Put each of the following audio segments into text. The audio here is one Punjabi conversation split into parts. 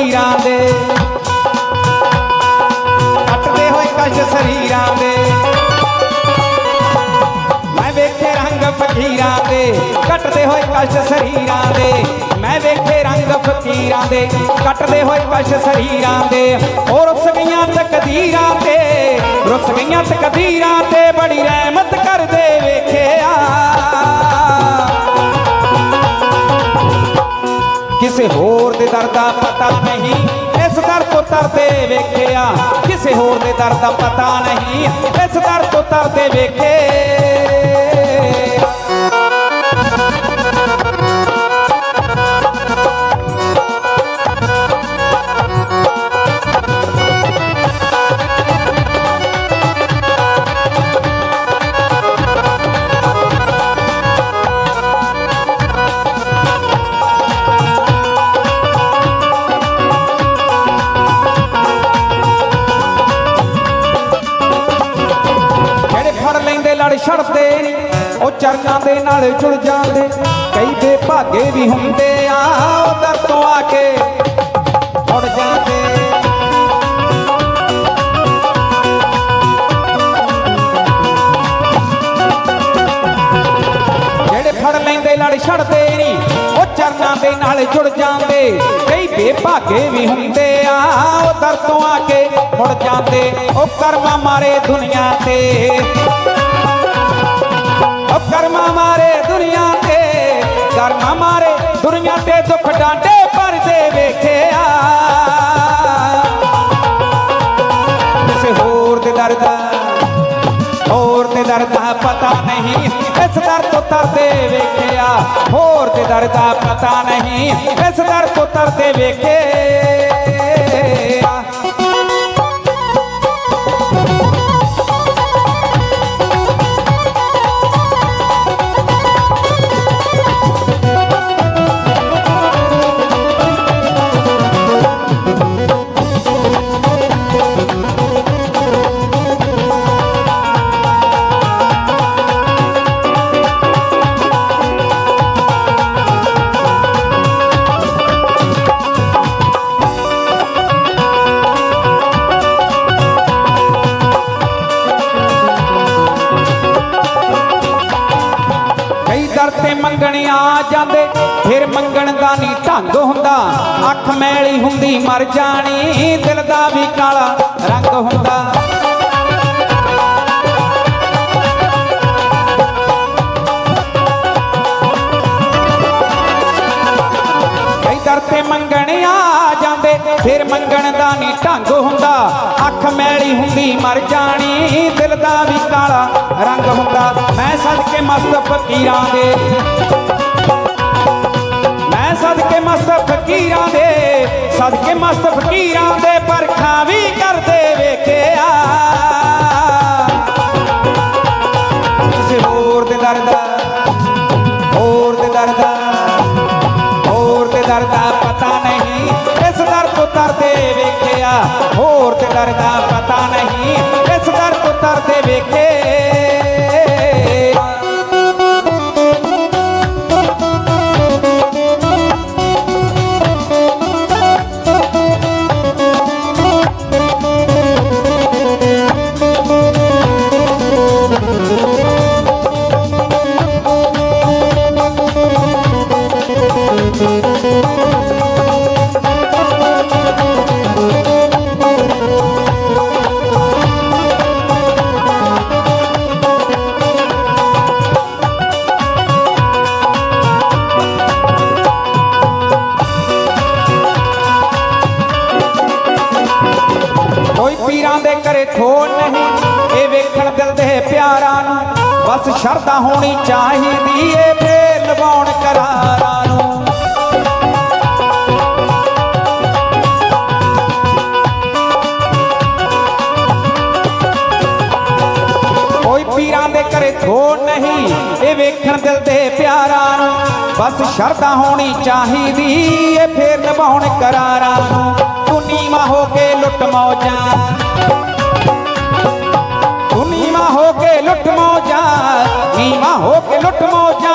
ਫਕੀਰਾਂ ਦੇ। ਕੱਟਦੇ ਹੋਏ ਕਸ਼ ਸਰੀਰਾਂ ਦੇ। ਮੈਂ ਵੇਖੇ ਰੰਗ ਫਕੀਰਾਂ ਦੇ। ਕੱਟਦੇ ਹੋਏ ਕਸ਼ ਸਰੀਰਾਂ ਦੇ। ਮੈਂ ਵੇਖੇ ਰੰਗ ਫਕੀਰਾਂ ਦੇ। ਕੱਟਦੇ ਹੋਏ ਕਸ਼ ਸਰੀਰਾਂ ਦੇ। ਉਹ ਰੁੱਸ ਗਈਆਂ ਤਕਦੀਰਾਂ ਤੇ। ਰੁੱਸ ਗਈਆਂ ਤਕਦੀਰਾਂ ਤੇ ਬੜੀ ਰਹਿਮਤ ਕਰਦੇ ਵੇਖੇ। ਕਿਸੇ ਹੋਰ ਦੇ ਦਰ ਦਾ ਪਤਾ ਨਹੀਂ। ਇਸ ਦਰ ਤੋਂ ਤਰਦੇ ਵੇਖਿਆ, ਕਿਸੇ ਹੋਰ ਦੇ ਦਰ ਦਾ ਪਤਾ ਨਹੀਂ। ਇਸ ਦਰ ਤੋਂ ਤਰਦੇ ਵੇਖੇ। ਫੜ ਛੜਦੇ ਨੀ, ਉਹ ਚਰਨਾਂ ਦੇ ਨਾਲ ਜੁੜ ਜਾਂਦੇ। ਕਈ ਬੇਭਾਗੇ ਵੀ ਹੁੰਦੇ ਆ ਉਹ ਤੋਂ ਆ ਕੇ ਮੁੜ ਜਾਂਦੇ। ਜਿਹੜੇ ਫੜ ਲੈਂਦੇ ਲੜ ਛੜਦੇ ਨੀ, ਉਹ ਚਰਨਾਂ ਦੇ ਨਾਲ ਜੁੜ ਜਾਂਦੇ। ਕਈ ਬੇਭਾਗੇ ਵੀ ਹੁੰਦੇ ਆ ਉਹ ਦਰ ਤੋਂ ਆ ਕੇ ਮੁੜ ਜਾਂਦੇ। ਉਹ ਕਰਮਾ ਮਾਰੇ ਦੁਨੀਆ ਤੇ। ਹੋਰ ਦੇ ਦਰਦ ਹੋਰ ਦੇ ਦਰ ਦਾ ਪਤਾ ਨਹੀਂ ਇਸ ਦਰ ਤੋਂ ਤਰਦੇ ਵੇਖਿਆ ਹੋਰ ਦੇ ਦਰ ਦਾ ਪਤਾ ਨਹੀਂ ਇਸ ਦਰ ਤੋਂ ਤਰਦੇ ਵੇਖਿਆ ਮੰਗਣ ਆ ਜਾਂਦੇ, ਫਿਰ ਮੰਗਣ ਦਾ ਨਹੀਂ ਢੰਗ ਹੁੰਦਾ। ਅੱਖ ਮੈਲੀ ਹੁੰਦੀ, ਮਰ ਜਾਣੀ, ਦਿਲ ਦਾ ਵੀ ਕਾਲਾ ਰੰਗ ਹੁੰਦਾ। ਕਈ ਦਰ ਤੇ ਮੰਗਣ ਆ ਜਾਂਦੇ, ਫਿਰ ਮੰਗਣ ਦਾ ਨਹੀਂ ਢੰਗ ਹੁੰਦਾ। ਅੱਖ ਮੈਲੀ ਹੁੰਦੀ, ਮਰ ਜਾਣੀ, ਦਿਲ ਦਾ ਵੀ ਕਾਲਾ ਰੰਗ ਹੁੰਦਾ ਮੈਂ ਸਦਕੇ ਮਸਤ ਫਕੀਰਾਂ ਦੇ ਮੈਂ ਸਦਕੇ ਮਸਤ ਫਕੀਰਾਂ ਦੇ ਸਦਕੇ ਮਸਤ ਫਕੀਰਾਂ ਦੇ ਪਰਖਾਂ ਵੀ ਕਰਦੇ ਵੇਖਿਆ ਕਿਸੇ ਹੋਰ ਦੇ ਦਰਦ ਹੋਰ ਦੇ ਦਰਦ ਹੋਰ ਤੇ ਦਰ ਦਾ ਪਤਾ ਨਹੀਂ ਇਸ ਦਰ ਤੋਂ ਤਰਦੇ ਵੇਖਿਆ ਹੋਰ ਤੇ ਦਰ ਦਾ ਪਤਾ ਨਹੀਂ ਇਸ ਦਰ ਤੋਂ ਤਰਦੇ ਦੇ ਕਰੇ ਠੋੜ ਨਹੀਂ। ਇਹ ਵੇਖਣ ਦਿਲ ਦੇ ਪਿਆਰਾਂ ਨੂੰ, ਬਸ ਸ਼ਰਧਾ ਹੋਣੀ ਚਾਹੀਦੀ ਏ ਫੇਰ ਲਵਾਉਣ ਕਰਾਰਾਂ ਨੂੰ। ਕੋਈ ਪੀਰਾਂ ਦੇ ਕਰੇ ਥੋੜ ਨਹੀਂ, ਇਹ ਵੇਖਣ ਦਿਲ ਦੇ ਪਿਆਰਾਂ ਨੂੰ, ਬਸ ਸ਼ਰਧਾ ਹੋਣੀ ਚਾਹੀਦੀ ਏ ਫੇਰ ਲਵਾਉਣ ਕਰਾਰਾਂ ਨੂੰ। ਤੂੰ ਨੀਵਾਂ ਹੋ ਕੇ ਲੁੱਟ ਮੌਜਾਂ।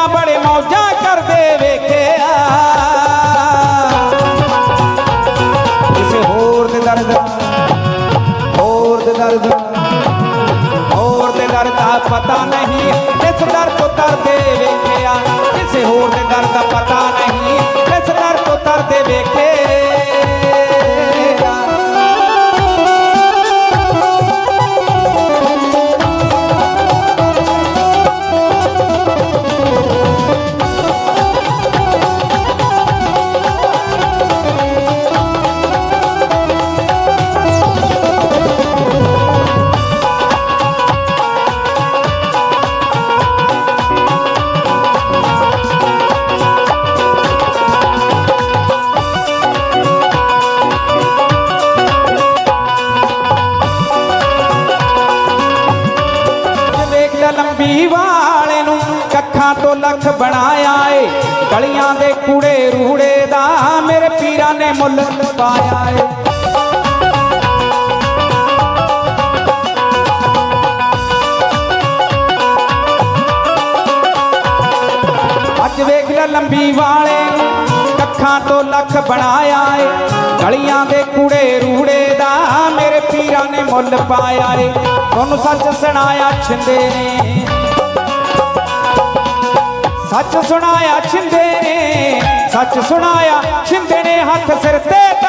ਬੜੇ ਮੌਜਾਂ ਕਰਦੇ ਵੇਖਿਆ। ਕਿਸੇ ਹੋਰ ਦੇ ਦਰਦ, ਹੋਰ ਹੋਰ ਦੇ ਦਰਦ ਦਾ ਪਤਾ ਨਹੀਂ। ਇਸ ਦਰ ਤੋਂ ਤਰਦੇ ਵੇਖਿਆ, ਕਿਸੇ ਹੋਰ ਦੇ ਦਰ ਦਾ ਪਤਾ ਨਹੀਂ। ਕਿਸ ਦਰ ਤੋਂ ਤਰਦੇ ਵੇਖਿਆ। ਵੇਖ ਵਾਲੇ ਨੂੰ ਕੱਖਾਂ ਤੋਂ ਲੱਖ ਬਣਾਇਆ ਏ। ਗਲੀਆਂ ਦੇ ਕੂੜੇ ਰੂੜੇ ਦਾ ਮੇਰੇ ਪੀਰਾਂ ਨੇ ਮੁੱਲ ਪਾਇਆ ਏ। ਅੱਜ ਵੇਖ ਲੰਬੀ ਵਾਲੇ ਨੂੰ ਕੱਖਾਂ ਤੋਂ ਲੱਖ ਬਣਾਇਆ ਏ। ਗਲੀਆਂ ਦੇ ਕੂੜੇ ਰੂੜੇ ਦਾ ਮੇਰੇ ਮੁੱਲ ਪਾਇਆ ਏ, ਤੁਹਾਨੂੰ ਸੱਚ ਸੁਣਾਇਆ ਛਿੰਦੇ ਨੇ। ਸੱਚ ਸੁਣਾਇਆ ਛਿੰਦੇ ਨੇ, ਸੱਚ ਸੁਣਾਇਆ ਛਿੰਦੇ ਨੇ, ਹੱਥ ਸਿਰ ਤੇ ਧਰ